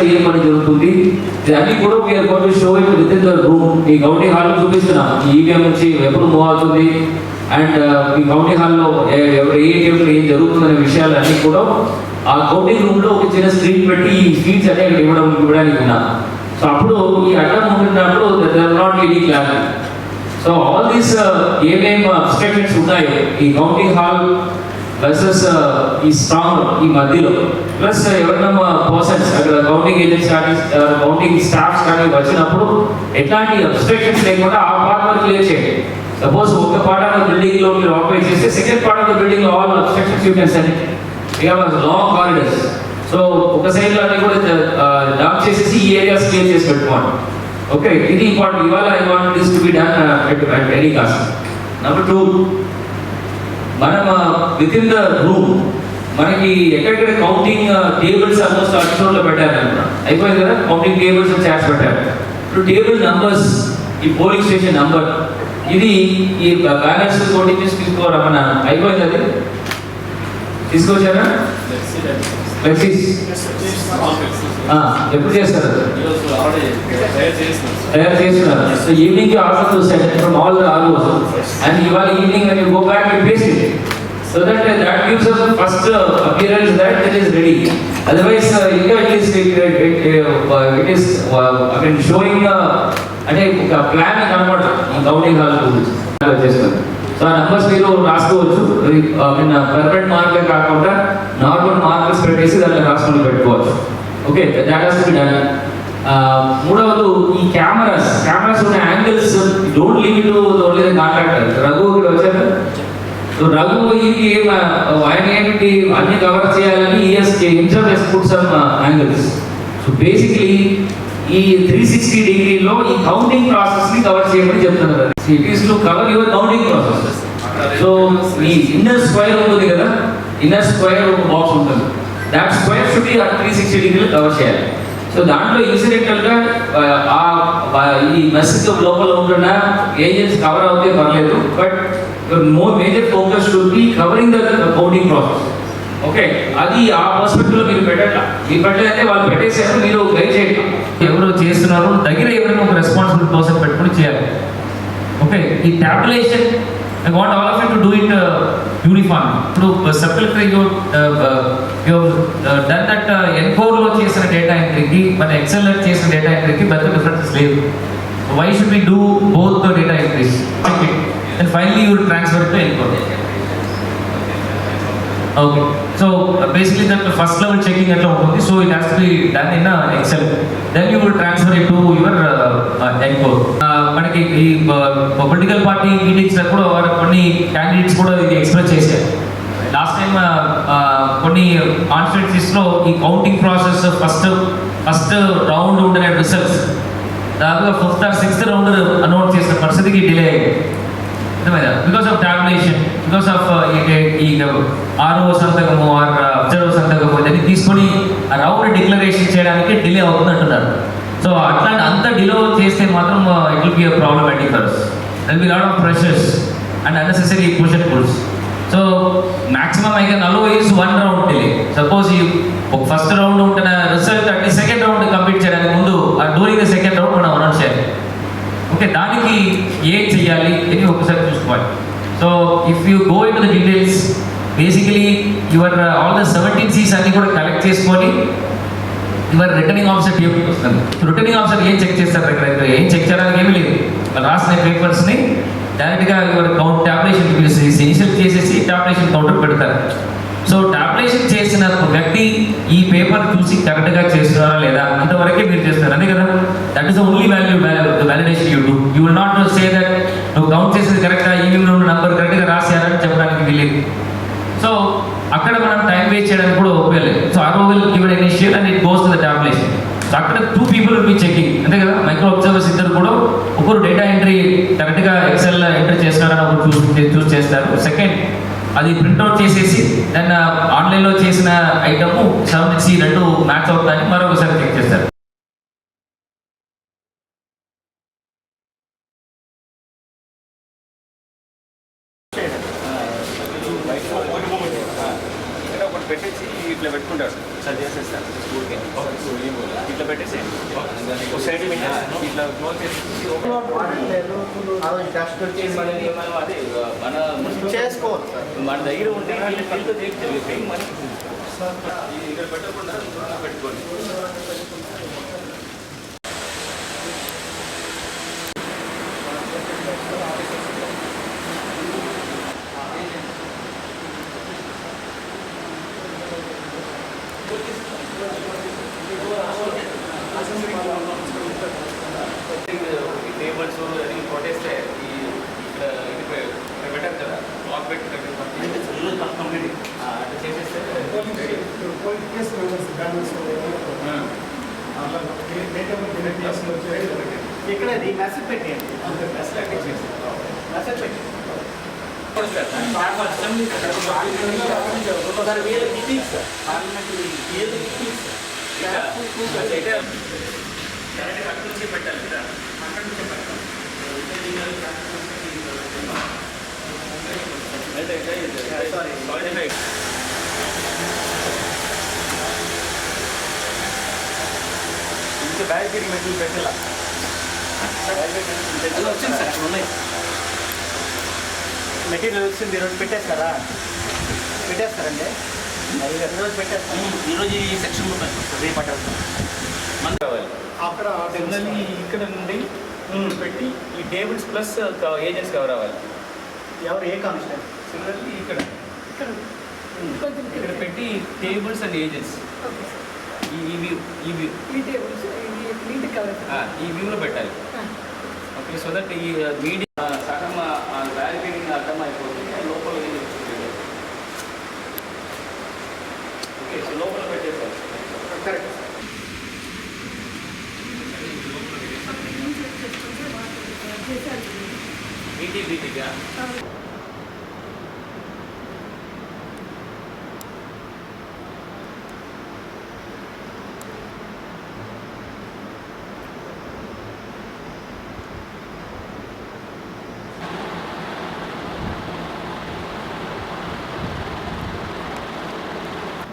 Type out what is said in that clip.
లో ఏం పని జరుగుతుంది? అన్ని కూడా we're got to show it within the room ఈ గౌండీ హాల్ చూపిస్తున్నాం. ఈవీఎం నుంచి ఎప్పుడు మూవ్ అవుతుంది? అండ్ uh, ఈ గౌండీ హాల్లో ఎవరు ఏ టైంలో ఏం జరుగుతుందనే విషయాలు అన్ని కూడా ఆ గౌండీ రూమ్లో ఒక చిన్న స్క్రీన్ పెట్టి ఈ స్క్రీన్స్ అనే ఇవ్వడం ఇవ్వడానికి ఉన్నా సో అప్పుడు ఈ అడ్డం ఉంటున్నప్పుడు there not any clarity so all these ఏమేమి అబ్స్ట్రక్షన్స్ ఉన్నాయో. ఈ గౌండీ హాల్ వర్సెస్ uh, ఈ స్ట్రాంగ్ ఈ మధ్యలో. ప్లస్ ఎవరైనా పర్సన్స్ అక్కడ కౌంటింగ్ ఏజెంట్స్ కానీ uh, కౌంటింగ్ స్టాఫ్స్ కానీ వచ్చినప్పుడు ఎట్లాంటి అబ్స్ట్రక్షన్స్ లేకుండా ఆ పార్ట్ వరకు క్లియర్ చేయండి. సపోజ్ ఒక పార్ట్ ఆఫ్ బిల్డింగ్లో మీరు ఆక్యుపై చేస్తే సెకండ్ పార్ట్ ఆఫ్ ద బిల్డింగ్లో all obstructions you can send long corridors so ఒక సైడ్లో అన్ని కూడా uh, డాక్ చేసేసి ఈ ఏరియాస్ క్లియర్ చేసి పెట్టుకోండి. ఓకే ఇది ఇంపార్టెంట్ ఇవాళ I want this to be done at any cost number two మనం విత్ ఇన్ ద రూమ్ మనకి ఎక్కడెక్కడ కౌంటింగ్ టేబుల్స్ ఆల్మోస్ట్ అక్షరంలో పెట్టారు అనుకున్నా అయిపోయింది కదా? కౌంటింగ్ టేబుల్స్ చేర్చి పెట్టారు. ఇప్పుడు టేబుల్ నంబర్స్ ఈ పోలింగ్ స్టేషన్ నంబర్ ఇది ఈ బ్యాలెన్స్ కౌంటింగ్ తీసి తీసుకోరమ్మన్నాను అయిపోయింది అది? తీసుకొచ్చారా? ఫ్లెక్సీస్ ఎప్పుడు చేస్తారు అది? తయారు చేస్తున్నారు so evening also to set from all the almost and ఇవాళ evening when you go back and paste it so that uh, that gives us the first uh, appearance that it is ready otherwise uh, ఇంకా it is it, it, it, uh, it is uh, I mean showing uh, అంటే ఒక plan కనబడ ఈ counting hall గురించి చేస్తారు so ఆ numbers మీరు రాసుకోవచ్చు. I mean permanent మార్కులే కాకుండా నార్మల్ మార్కర్స్ పెట్టేసి దాన్ని రాసుకొని పెట్టుకోవచ్చు. ఓకే దాట్ డన్ మూడవది ఈ కెమెరాస్ కెమెరాస్ ఉన్న angles don't limit to only the contractor Raghu ఇక్కడ వచ్చారు సో రఘు ఇది ఏం, ఆయన ఏమిటి అన్ని కవర్ చేయాలని he's himself has put some angles so basically ఈ త్రీ సిక్స్టీ డిగ్రీలో ఈ కౌంటింగ్ ప్రాసెస్ని కవర్ చేయమని చెప్తున్నారు it is to cover your counting process so ఈ ఇన్నర్ స్క్వేర్ ఉంటుంది కదా. ఇన్నర్ స్క్వేర్ ఒక బాక్స్ ఉంటుంది. That square should be three sixty డిగ్రీలో కవర్ చేయాలి. సో దాంట్లో ఇన్సిడెంటల్గా ఆ, ఈ మెసేజ్ లోపల ఉంటున్న ఏజెంట్స్ కవర్ అవుతే పర్లేదు but more major focus should be covering the counting process okay అది ఆ పర్స్పెక్టివ్లో మీరు పెట్టట్లా. మీరు పెట్టలేదంటే వాళ్ళు పెట్టేసారు మీరు గైడ్ చేయండి. ఎవరు చేస్తున్నారు దగ్గర ఎవరైనా ఒక రెస్పాన్సిబుల్ పర్సన్ పెట్టుకుని చేయాలి. ఓకే ఈ tabulation I want all of you to do it uniform ఇప్పుడు సబ్ యూ డన్ దట్ ఎన్కోర్లో చేసిన డేటా ఎంట్రీకి మన ఎక్సెల్ చేసిన డేటా ఎంట్రీకి పెద్ద డిఫరెన్స్ లేదు why should be do both the data entries and finally your transfer to encore okay so basically that first level checking ఎట్లా ఉంటుంది. So it has be done in Excel then you will transfer it to your encore మనకి ఈ political party meetings కూడా వారు కొన్ని candidates కూడా ఇది express చేశారు లాస్ట్ టైం కొన్ని కాన్స్టిట్యూన్సీస్లో ఈ counting process first first round ఉండే రిజల్ట్స్ దాదాపుగా fifth or sixth round announce చేసిన పరిస్థితికి డిలే అయ్యింది అర్థమైందా? Because of tabulation because of ఈ ఆర్ఓ సంతకము ఆర్ అబ్జర్వర్ uh, సంతకము ఇవన్నీ తీసుకొని రౌండ్ డిక్లరేషన్ చేయడానికి డిలే అవుతుంది అంటున్నారు. సో అట్లా అంత డిలే చేస్తే మాత్రం it will be a problematic for and be lot of pressures and unnecessary question pulls so maximum అయితే నలుగు years one round delay suppose ఈ ఒక ఫస్ట్ రౌండ్ ఉంటున్న రిజల్ట్ అంటే సెకండ్ రౌండ్ కంప్లీట్ చేయడానికి ముందు ఆ డూరింగ్ ద సెకండ్ రౌండ్ మనం అనౌన్స్ చేయాలి. ఓకే దానికి ఏం చెయ్యాలి? అని ఒకసారి చూసుకోవాలి so if you go in the details basically your all the seventeen Cs అన్ని కూడా కలెక్ట్ చేసుకొని యువర్ రిటర్నింగ్ ఆఫీసర్ టేబుల్ వస్తుంది రిటర్నింగ్ ఆఫీసర్ ఏం చెక్ చేస్తారు ఇక్కడ? ఏం చెక్ చేయడానికి ఏమీ లేదు. వాళ్ళు రాసిన పేపర్స్ని డైరెక్ట్గా యువర్ కౌంట్ టాబ్లేషన్ ఇనిషియల్ చేసేసి టాబ్లేషన్ కౌంటర్ పెడతారు. సో టాబ్లేషన్ చేసిన వ్యక్తి ఈ పేపర్ చూసి కరెక్ట్గా చేస్తున్నారా లేదా ఇంతవరకే మీరు చేస్తున్నారు అంతే కదా that is only value validation you do you will not say that నువ్వు కౌంట్ చేసేది కరెక్టా ఈవీఎం నంబర్ కరెక్ట్గా రాశారని చెప్పడానికి వీలేదు సో అక్కడ మనం టైం వేస్ట్ చేయడానికి కూడా ఉపయోగలేదు so RO will give initial and it goes the tabulation so అక్కడ two people will be checking అంతే కదా? మైక్రో అబ్జర్వర్స్ ఇద్దరు కూడా ఒకరు డేటా ఎంట్రీ కరెక్ట్గా ఎక్సెల్ ఎంటర్ చేస్తున్నారని ఒకరు చూస్ చూస్ చేస్తారు. సెకండ్ అది ప్రింట్అవుట్ చేసేసి దాన్ని ఆన్లైన్లో చేసిన ఐటమ్ సెవెన్ సి రెండు మ్యాచ్ అవుతాయని మరొకసారి చేసుకోవచ్చు మన దగ్గర ఉంటే మనకి ఇక్కడ పెట్టకుండా పెట్టుకోండి ఈ టేబుల్స్ అది కొట్టేస్తే ఈ ఇక్కడ ఇది పె- ఇక్కడ పెట్టారు కదా లాక్ పెట్టి అట్లా చేసేస్తే ఇక్కడ ఇది మెసేజ్ పెట్టేయండి మెసేజ్ పెట్టి ఒకసారి వీళ్ళు మీటింగ్ సార్ పార్లమెంట్ వీళ్ళు మీటింగ్ సార్ అక్కడ నుంచి పెట్టాలి కదా అక్కడ నుంచి పెట్టాలి ఇంకా సారీ ఇంకా బ్యారికేడ్ మెటీరియల్ పెట్టాల అది వచ్చింది సార్ ఉన్నాయి మెటీరియల్ వచ్చింది ఈరోజు పెట్టేస్తారా పెట్టేస్తారండి ఈరోజు పెట్టేస్తాం ఈరోజు ఈ సెక్షన్లో రేపు అట్ట మన కావాలి అక్కడ సిగ్నల్ ఇక్కడ నుండి పెట్టి ఈ టేబుల్స్ ప్లస్ ఏజెంట్స్ కవర్ అవ్వాలి ఎవరు ఏ కానిస్టేబుల్ సిగ్నల్ ఇక్కడ. ఇక్కడ. పెట్టి టేబుల్స్ అండ్ ఏజెంట్స్ ఈ వ్యూ ఈ వ్యూ ఈ టేబుల్స్ ఈ వ్యూలో పెట్టాలి. ఓకే సో దట్ ఈ మీడియా సగం బ్యారికేడింగ్ అర్థం అయిపోతుంది లోపల ఓకే సో లోపల పెట్టేసారు కరెక్ట్ చేశారు